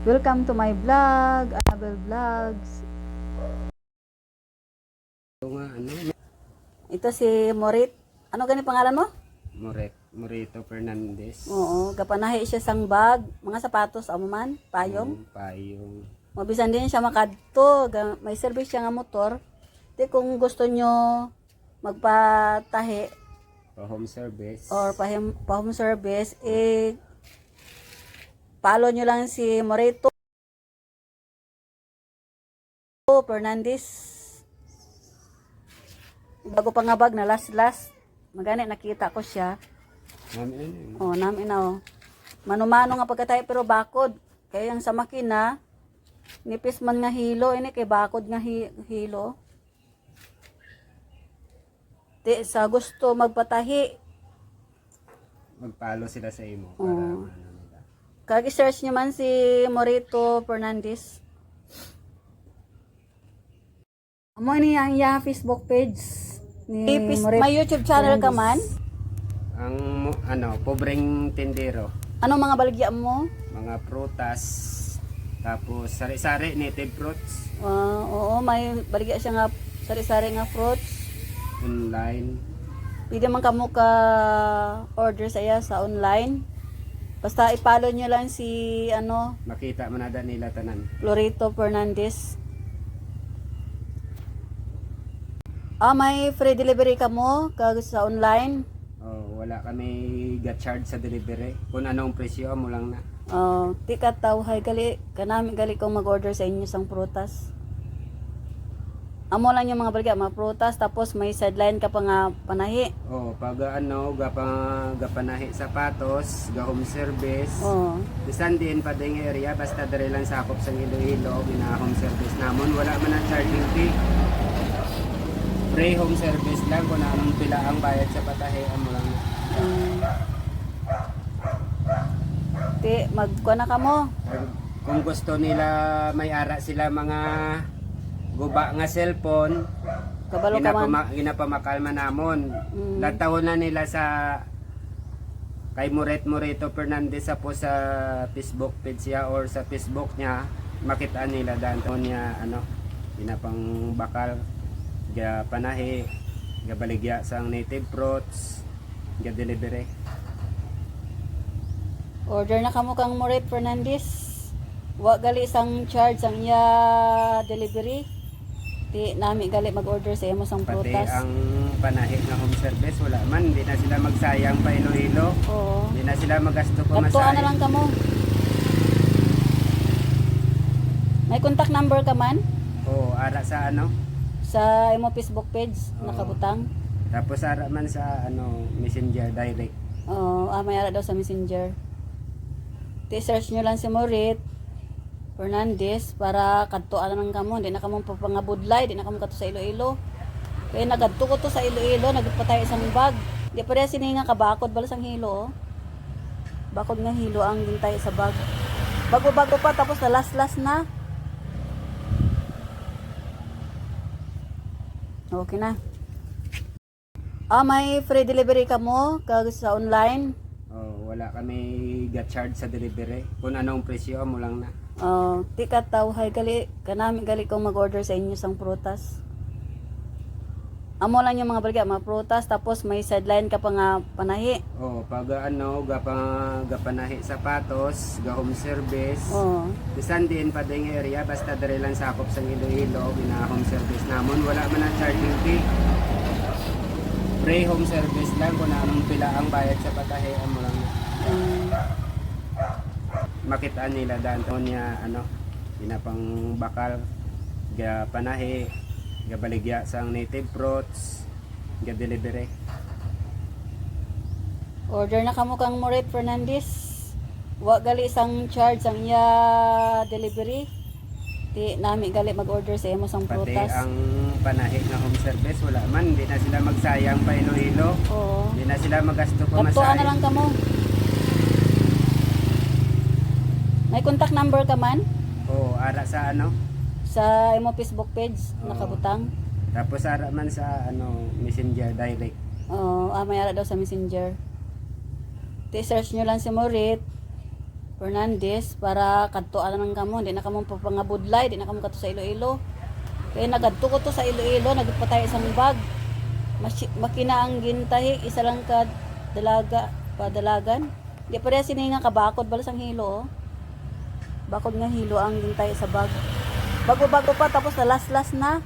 Welcome to my vlog, Annabel Vlogs. Ito si Morit. Ano gani pangalan mo? Moret, Morito Fernandez. Oo, gapanahi siya sang bag, mga sapatos amo man, payong. Yung Payong. Mabisan din siya makadto, may service siya nga motor. Di kung gusto nyo magpatahi Pa home service. or pa, pa home service, eh, follow nyo lang si Morito Fernandez. Bago pa nga bag na last last, magani nakita ko siya. Yun? Oh, namin na oh. Manumano nga pagkatay pero bakod. Kaya yung sa makina, nipis man nga hilo, ini kay bakod nga hi- hilo. Di, sa gusto magpatahi, Magpalo sila sa imo para Oo. ano nila. kag-search nyo man si Morito Fernandez. Amo ni ang iya Facebook page ni Morito. May YouTube channel ka man? Ang ano, pobreng tindero. Anong mga baligya mo? Mga prutas. Tapos sari-sari, native fruits. Ah, oo, may baligya siya nga sari-sari nga fruits. Online. Pwede man kamo ka order sa iya sa online. Basta i-follow nyo lang si ano, Makita man na nila tanan. Florito Fernandez. Ah, may free delivery ka mo kag sa online. Oh, wala kami ga-charge sa delivery. Kung anong presyo mo lang na. Oh, ti ka hay gali kanami gali kong mag-order sa inyo sang prutas. Amo lang yung mga baligya, mga prutas tapos may sideline ka pa nga panahi. Oh, pag ano, gapa gapanahi sapatos, ga home service. Oh. Bisan din pa ding area basta diri lang sakop sa Iloilo gina home service namon wala man ang charging fee. Free home service lang kung anong pila ang bayad sa patahe amo lang. Um, ti magkuha na ka mo. Kung gusto nila may ara sila mga guba nga cellphone, Kabalo ka man. ginapama, ginapamakal namon. Mm. Latawon na nila sa kay Moret Morito Fernandez sa po sa Facebook page niya or sa Facebook niya makita nila dan niya ano ginapang bakal ga panahi ga baligya sang native fruits ga delivery Order na kamo kang Moret Fernandez. Wa gali sang charge ang iya delivery. Ti nami gali mag-order sa imo sang pati prutas. ang panahi nga home service wala man di na sila magsayang pa Iloilo Oo. di na sila magasto pa Kaptuan na masahe lang kamo. May contact number ka man o ara sa ano sa imo Facebook page Oo. nakabutang. tapos ara man sa ano messenger direct Oo, ah, may ara daw sa Messenger. Ti-search nyo lang si Morit Fernandez para kadtuan na lang kamo. Di na kamo papangabudlay, di na kamo kato sa Iloilo. Kaya nagadto ko to sa Iloilo, nagpatay isang bag. Di pa rin sininga kabakod balas ang hilo. Oh. Bakod nga hilo ang gintay sa bag. Bago-bago pa tapos na last-last na. Okay na. Ah, may free delivery ka mo kag sa online. Wala kami ga-charge sa delivery. Kung anong presyo mo lang na. Oh, ti ka hay gali kanami gali kong mag-order sa inyo sang prutas. Amo lang yung mga baligya, mga prutas tapos may sideline ka pa nga panahi. Oh, pag ano, gapa gapanahi sapatos, ga home service. Oh. Bisan din pa ding area basta diri lang sakop sa Iloilo gina home service namon wala man ang charging fee. Free home service lang kung anong pila ang bayad sa patahe amo lang. Um, Makita nila dan niya ano, ginapang bakal ga panahi ga baligya sang native fruits ga delivery. order na kamo kang Moret Fernandez. Wa gali sang charge ang iya delivery. Ti nami gali mag-order sa imo sang Pati prutas. ang panahi nga home service wala man, di na sila magsayang pa Iloilo. Oo. Di na sila magasto pa Kaptuan masahe. na lang kamo. May contact number ka man Oo, ara sa ano. sa imo Facebook page Oo. nakabutang. Tapos ara man sa ano, messenger direct. Oh, ah, may ara daw sa Messenger. Ti-search nyo lang si Morit Fernandez para kadto ana ng kamo di na kamo papangabudlay di na kamo kadto sa Iloilo kaya nagadto ko to sa Iloilo nagpatay isang bag makina ang gintahi isa lang ka dalaga padalagan di pa rin sininga kabakod balas ang hilo oh. Bakod nga hilo ang gintay sa bag. Bago-bago pa tapos na last last na